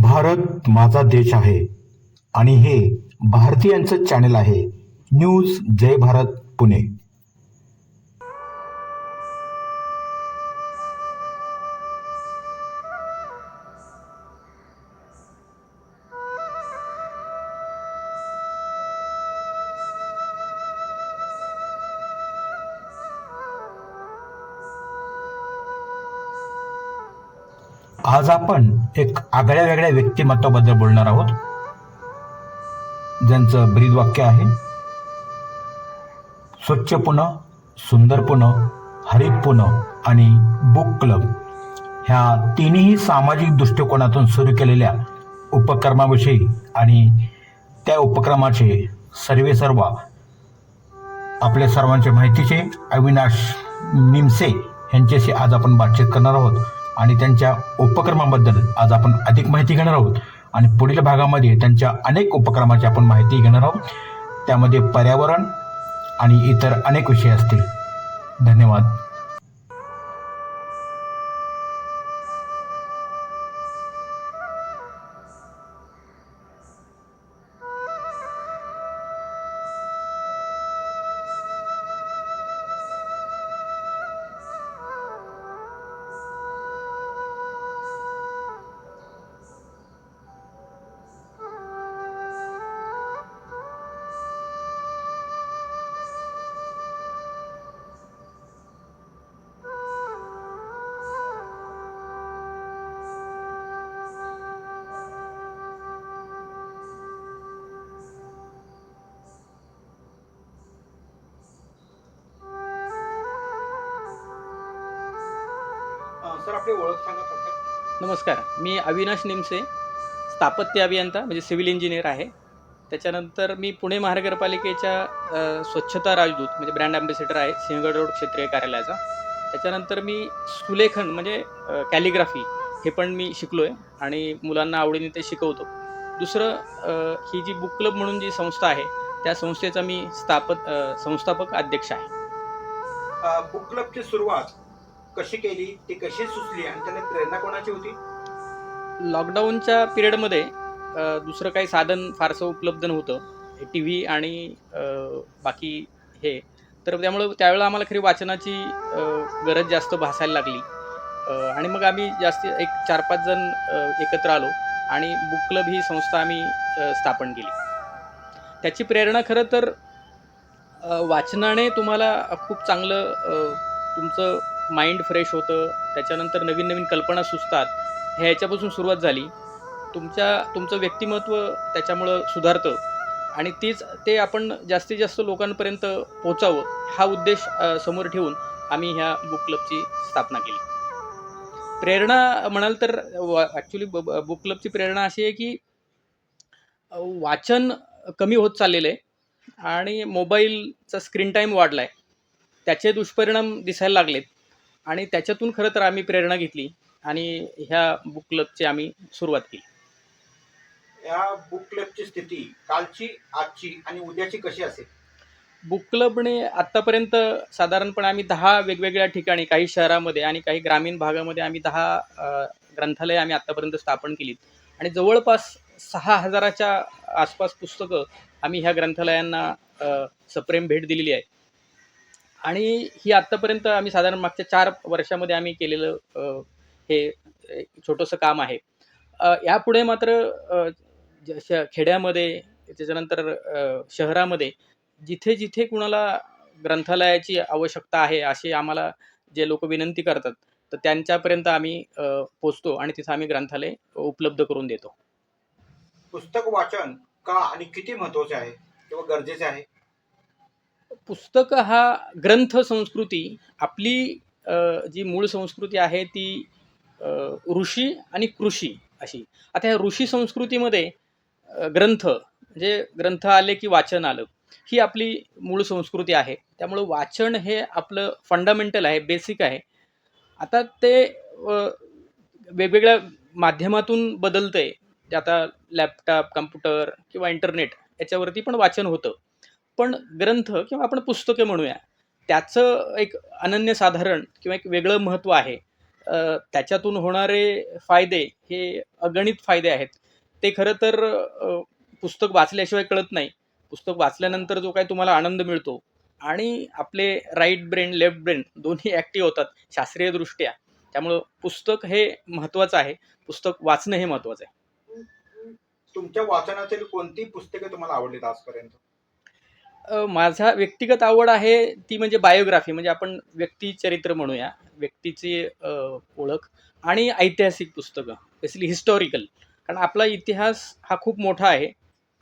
भारत माझा देश आहे. आणि हे भारतीयांचं चॅनल आहे. न्यूज जय भारत पुणे. आज आपण एक आगळ्या वेगळ्या व्यक्तिमत्वाबद्दल बोलणार आहोत. ज्यांचं ब्रीद वाक्य आहे स्वच्छ पुणे सुंदर पुणे हरित पुणे आणि बुक क्लब ह्या तिन्ही सामाजिक दृष्टिकोनातून सुरू केलेल्या उपक्रमाविषयी आणि त्या उपक्रमाचे सर्वे सर्वा आपल्या सर्वांच्या माहितीचे अविनाश निमसे यांच्याशी आज आपण बातचीत करणार आहोत. आणि त्यांच्या उपक्रमाबद्दल आज आपण अधिक माहिती घेणार आहोत. आणि पुढील भागामध्ये त्यांच्या अनेक उपक्रमाची आपण माहिती घेणार आहोत. त्यामध्ये पर्यावरण आणि इतर अनेक विषय असतील. धन्यवाद. सर आपली ओळख सांगा फक्त नमस्कार मी अविनाश निमसे स्थापत्य अभियंता म्हणजे सिव्हिल इंजिनियर आहे. त्याच्यानंतर मी पुणे महानगरपालिकेच्या स्वच्छता राजदूत म्हणजे ब्रँड अँबॅसेडर आहे सिंहगड रोड क्षेत्रीय कार्यालयाचा. त्याच्यानंतर मी सुलेखन म्हणजे कॅलिग्राफी हे पण मी शिकलो आहे आणि मुलांना आवडीने ते शिकवतो. दुसरं ही जी बुक क्लब म्हणून जी संस्था आहे त्या संस्थेचा मी स्थापत संस्थापक अध्यक्ष आहे. बुक क्लबची सुरुवात कशी केली ती कशी सुचली आणि त्याला प्रेरणा कोणाची होती? लॉकडाऊनच्या पिरियडमध्ये दुसरं काही साधन फारसं उपलब्ध नव्हतं. टी व्ही आणि बाकी हे. तर त्यामुळं त्यावेळेला आम्हाला खरी वाचनाची गरज जास्त भासायला लागली. आणि मग आम्ही जास्त एक चार पाच जण एकत्र आलो आणि बुक क्लब ही संस्था आम्ही स्थापन केली. त्याची प्रेरणा खरं तर वाचनाने तुम्हाला खूप चांगलं तुमचं माइंड फ्रेश होतं. त्याच्यानंतर नवीन नवीन कल्पना सुचतात. ह्याच्यापासून सुरुवात झाली. तुमच्या तुमचं व्यक्तिमत्व त्याच्यामुळं सुधारतं. आणि तीच ते आपण जास्तीत जास्त लोकांपर्यंत पोचावं हा उद्देश समोर ठेवून आम्ही ह्या बुक क्लबची स्थापना केली. प्रेरणा म्हणाल तर ॲक्च्युली बुक क्लबची प्रेरणा अशी आहे की वाचन कमी होत चाललेलं आहे आणि मोबाईलचा स्क्रीन टाईम वाढला आहे त्याचे दुष्परिणाम दिसायला लागलेत. आणि त्याच्यातून खरं तर आम्ही प्रेरणा घेतली आणि ह्या बुक क्लबची आम्ही सुरुवात केली. या बुक क्लबची स्थिती कालची आजची आणि उद्याची कशी असेल? बुक क्लबने आत्तापर्यंत साधारणपणे आम्ही दहा वेगवेगळ्या ठिकाणी काही शहरामध्ये आणि काही ग्रामीण भागामध्ये आम्ही दहा ग्रंथालय आम्ही आत्तापर्यंत स्थापन केलीत. आणि जवळपास सहा हजाराच्या आसपास पुस्तकं आम्ही ह्या ग्रंथालयांना सप्रेम भेट दिलेली आहे. आणि ही आत्तापर्यंत आम्ही साधारण मागच्या चार वर्षामध्ये आम्ही केलेलं हे छोटंसं काम आहे. यापुढे मात्र ज- श- खेड्यामध्ये त्याच्यानंतर शहरामध्ये जिथे जिथे कुणाला ग्रंथालयाची आवश्यकता आहे अशी आम्हाला जे लोक विनंती करतात तर त्यांच्यापर्यंत आम्ही पोचतो आणि तिथं आम्ही ग्रंथालय उपलब्ध करून देतो. पुस्तक वाचन का आणि किती महत्त्वाचे आहे किंवा गरजेचे आहे? पुस्तक हा ग्रंथ संस्कृती आपली जी मूळ संस्कृती आहे ती ऋषी आणि कृषी अशी. आता ह्या ऋषी संस्कृतीमध्ये ग्रंथ म्हणजे ग्रंथ आले की वाचन आलं ही आपली मूळ संस्कृती आहे. त्यामुळं वाचन हे आपलं फंडामेंटल आहे बेसिक आहे. आता ते वेगवेगळ्या माध्यमातून बदलतंय. ते आता लॅपटॉप कम्प्युटर किंवा इंटरनेट याच्यावरती पण वाचन होतं. पण ग्रंथ किंवा आपण पुस्तके म्हणूया त्याचं एक अनन्यसाधारण किंवा एक वेगळं महत्त्व आहे. त्याच्यातून होणारे फायदे हे अगणित फायदे आहेत. ते खरं तर पुस्तक वाचल्याशिवाय कळत नाही. पुस्तक वाचल्यानंतर जो काय तुम्हाला आनंद मिळतो आणि आपले राईट ब्रेन लेफ्ट ब्रेन दोन्ही ॲक्टिव्ह होतात शास्त्रीयदृष्ट्या त्यामुळं पुस्तक हे महत्त्वाचं आहे. पुस्तक वाचणं हे महत्त्वाचं आहे. तुमच्या वाचनातील कोणती पुस्तके तुम्हाला आवडलीत आजपर्यंत? माझा व्यक्तिगत आवड आहे ती म्हणजे बायोग्राफी म्हणजे आपण व्यक्तिचरित्र म्हणूया व्यक्तीची ओळख आणि ऐतिहासिक पुस्तकं बेसिकली हिस्टॉरिकल कारण आपला इतिहास हा खूप मोठा आहे.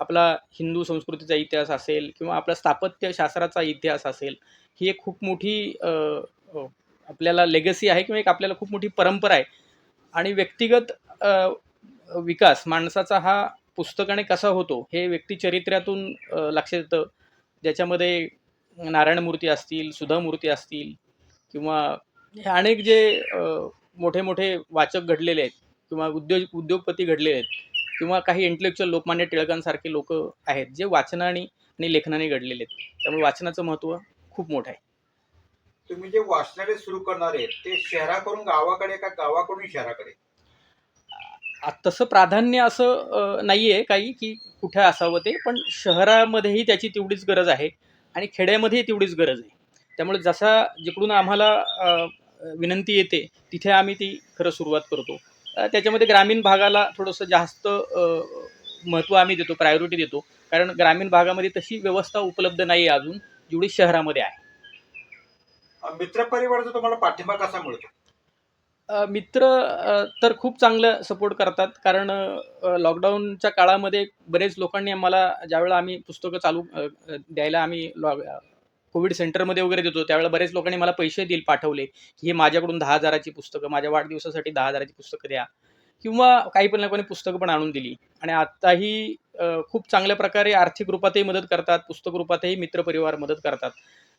आपला हिंदू संस्कृतीचा इतिहास असेल किंवा आपला स्थापत्यशास्त्राचा इतिहास असेल ही एक खूप मोठी आपल्याला लेगसी आहे किंवा एक आपल्याला खूप मोठी परंपरा आहे. आणि व्यक्तिगत विकास माणसाचा हा पुस्तकाने कसा होतो हे व्यक्तिचरित्र्यातून लक्षात येतं. ज्याच्यामध्ये नारायण मूर्ती असतील सुधा मूर्ती असतील किंवा हे अनेक जे मोठे मोठे वाचक घडलेले आहेत किंवा उद्योग उद्योगपती घडलेले आहेत किंवा काही इंटलेक्च्युअल लोकमान्य टिळकांसारखे लोक आहेत जे वाचनाने आणि लेखनाने घडलेले आहेत. त्यामुळे वाचनाचं महत्त्व खूप मोठं आहे. तुम्ही जे वाचनालय सुरू करणार आहे ते शहराकडून गावाकडे का गावाकडून शहराकडे? तसं प्राधान्य असं नाही आहे काही की कुठे असावं ते पण शहरामध्येही त्याची तेवढीच गरज आहे आणि खेड्यामध्येही तेवढीच गरज आहे. त्यामुळे जसा जिकडून आम्हाला विनंती येते तिथे आम्ही ती खरं सुरुवात करतो. त्याच्यामध्ये ग्रामीण भागाला थोडंसं जास्त महत्त्व आम्ही देतो प्रायोरिटी देतो. कारण ग्रामीण भागामध्ये तशी व्यवस्था उपलब्ध नाही आहे अजून जेवढी शहरामध्ये आहे. मित्रपरिवाराचा तुम्हाला पाठिंबा कसा मिळतो? अ, मित्र अ, तर खूप चांगलं सपोर्ट करतात. कारण अ, लॉकडाऊनच्या काळामध्ये बरेच लोकांनी आम्हाला ज्यावेळेला आम्ही पुस्तकं चालू अ, अ, द्यायला आम्ही लॉग कोविड सेंटरमध्ये वगैरे देतो त्यावेळेला बरेच लोकांनी मला पैसे दिले पाठवले. की हे माझ्याकडून दहा हजाराची पुस्तकं माझ्या वाढदिवसासाठी दहा हजाराची पुस्तकं द्या. किंवा काही पण लोकांनी पुस्तकं पण आणून दिली. आणि आत्ताही अ, खूप चांगल्या प्रकारे आर्थिक रूपातही मदत करतात पुस्तक रूपातही मित्रपरिवार मदत करतात.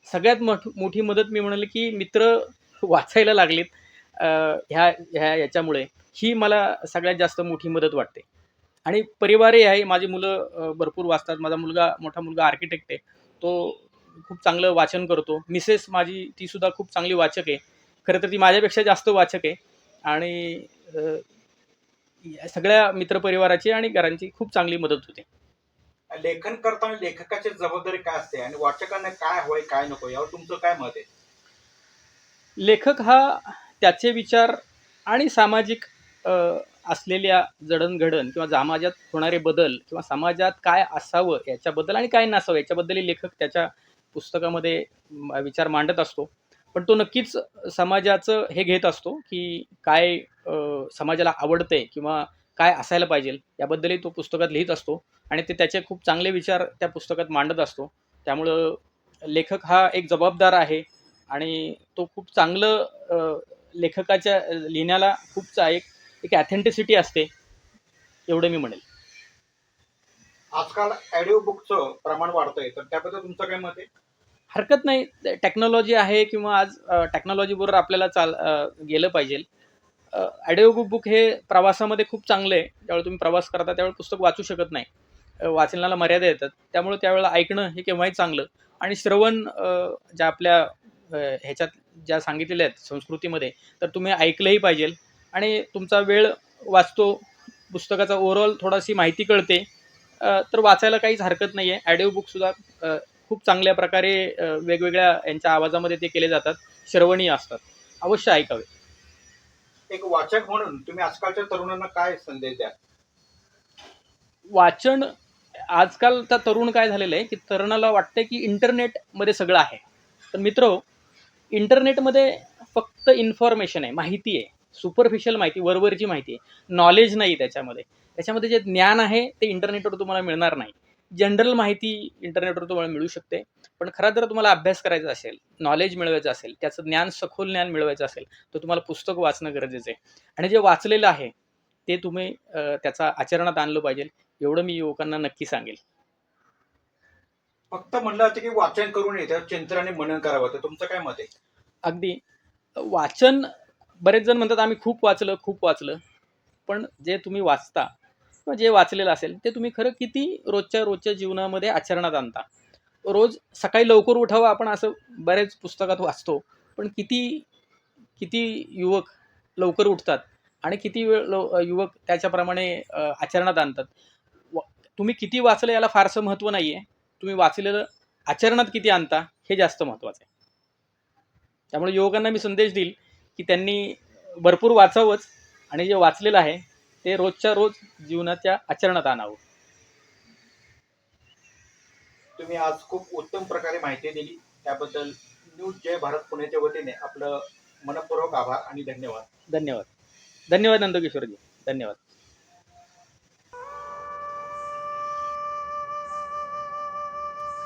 सगळ्यात मोठ मोठी मदत मी म्हणेल की मित्र वाचायला लागलेत. ह्या ह्या याच्यामुळे ही मला सगळ्यात जास्त मोठी मदत वाटते. आणि परिवारही आहे माझी मुलं भरपूर वाचतात. माझा मुलगा मोठा मुलगा आर्किटेक्ट आहे. तो खूप चांगलं वाचन करतो. मिसेस माझी ती सुद्धा खूप चांगली वाचक आहे. खरं तर ती माझ्यापेक्षा जास्त वाचक आहे. आणि सगळ्या मित्रपरिवाराची आणि घरांची खूप चांगली मदत होते. लेखन करताना लेखकाची जबाबदारी काय असते? आणि वाचकांना काय हवंय काय नको? यावर तुमचं काय मत आहे? लेखक हा त्याचे विचार आणि सामाजिक असलेल्या जडणघडण किंवा समाजात होणारे बदल किंवा समाजात काय असावं याच्याबद्दल आणि काय नसावं याच्याबद्दलही लेखक त्याच्या पुस्तकामध्ये विचार मांडत असतो. पण तो नक्कीच समाजाचं हे घेत असतो की काय समाजाला आवडते किंवा काय असायला पाहिजे याबद्दलही तो पुस्तकात लिहित असतो आणि ते त्याचे खूप चांगले विचार त्या पुस्तकात मांडत असतो. त्यामुळं लेखक हा एक जबाबदार आहे आणि तो खूप चांगलं लेखकाच्या लिहिण्याला खूप चा- एक एक ॲथेंटिसिटी असते एवढं मी म्हणेल. आजकाल ऑडिओ बुकचं प्रमाण वाढतंय तर त्याबद्दल तुमचं काय मत आहे? हरकत नाही. टेक्नॉलॉजी आहे किंवा आज टेक्नॉलॉजीबरोबर आपल्याला चाल गेलं पाहिजे. ॲडिओ बुक हे प्रवासामध्ये खूप चांगलं आहे. ज्यावेळी तुम्ही प्रवास करता त्यावेळी पुस्तक वाचू शकत नाही. वाचनाला मर्यादा येतात. त्यामुळे त्यावेळेला ऐकणं हे केव्हाही चांगलं. आणि श्रवण ज्या आपल्या ह्याच्यात ज्या सांगितलेल्या आहेत संस्कृतीमध्ये तर तुम्ही ऐकलंही पाहिजे. आणि तुमचा वेळ वाचतो पुस्तकाचा ओव्हरऑल थोडाशी माहिती कळते. तर वाचायला काहीच हरकत नाही आहे ॲडिओ बुकसुद्धा खूप चांगल्या प्रकारे वेगवेगळ्या यांच्या आवाजामध्ये ते केले जातात. श्रवणीय असतात. अवश्य ऐकावे. एक वाचक म्हणून तुम्ही आजकालच्या तरुणांना काय संदेश द्या वाचन आजकालचा तरुण काय झालेलं आहे की तरुणाला वाटतं की इंटरनेटमध्ये सगळं आहे. तर मित्र इंटरनेटमध्ये फक्त इन्फॉर्मेशन आहे माहिती आहे सुपरफिशियल माहिती वरवरची माहिती आहे. नॉलेज नाही त्याच्यामध्ये. त्याच्यामध्ये जे ज्ञान आहे ते इंटरनेटवर तुम्हाला मिळणार नाही. जनरल माहिती इंटरनेटवर तुम्हाला मिळू शकते. पण खरा जर तुम्हाला अभ्यास करायचा असेल नॉलेज मिळवायचं असेल त्याचं ज्ञान सखोल ज्ञान मिळवायचं असेल तर तुम्हाला पुस्तक वाचणं गरजेचं आहे. आणि जे वाचलेलं आहे ते तुम्ही त्याचा आचरणात आणलं पाहिजे. एवढं मी युवकांना नक्की सांगेल. फक्त म्हणलं जातं की वाचन करू नये त्यावर चिंतन आणि मनन करावं. तर तुमचं काय मत आहे? अगदी. वाचन बरेच जण म्हणतात आम्ही खूप वाचलं खूप वाचलं. पण जे तुम्ही वाचता किंवा जे वाचलेलं असेल ते तुम्ही खरं किती रोजच्या रोजच्या जीवनामध्ये आचरणात आणता? रोज सकाळी लवकर उठावं आपण असं बरेच पुस्तकात वाचतो पण किती किती युवक लवकर उठतात आणि किती वेळ लव युवक त्याच्याप्रमाणे आचरणात आणतात? व तुम्ही किती वाचलं याला फारसं महत्त्व नाही आहे तुम्ही वाचलेलं आचरणात किती आणता हे जास्त महत्त्वाचं आहे. त्यामुळे युवकांना मी संदेश देईल की त्यांनी भरपूर वाचावंच आणि जे वाचलेलं आहे ते रोजच्या रोज जीवनाच्या आचरणात आणावं. तुम्ही आज खूप उत्तम प्रकारे माहिती दिली. त्याबद्दल न्यूज जय भारत पुण्याच्या वतीने आपलं मनपूर्वक आभार आणि धन्यवाद. धन्यवाद. धन्यवाद नंदकिशोरजी. धन्यवाद.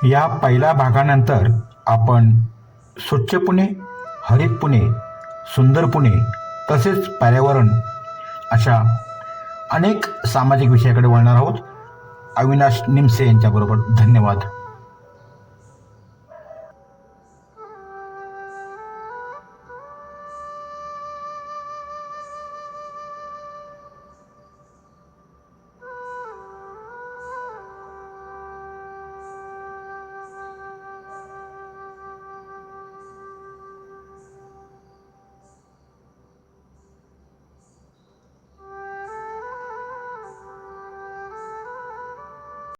या पहिल्या भागानंतर आपण स्वच्छ पुणे हरित पुणे सुंदर पुणे तसेच पर्यावरण अशा अनेक सामाजिक विषयाकडे वळणार आहोत. अविनाश निमसे यांच्याबरोबर धन्यवाद.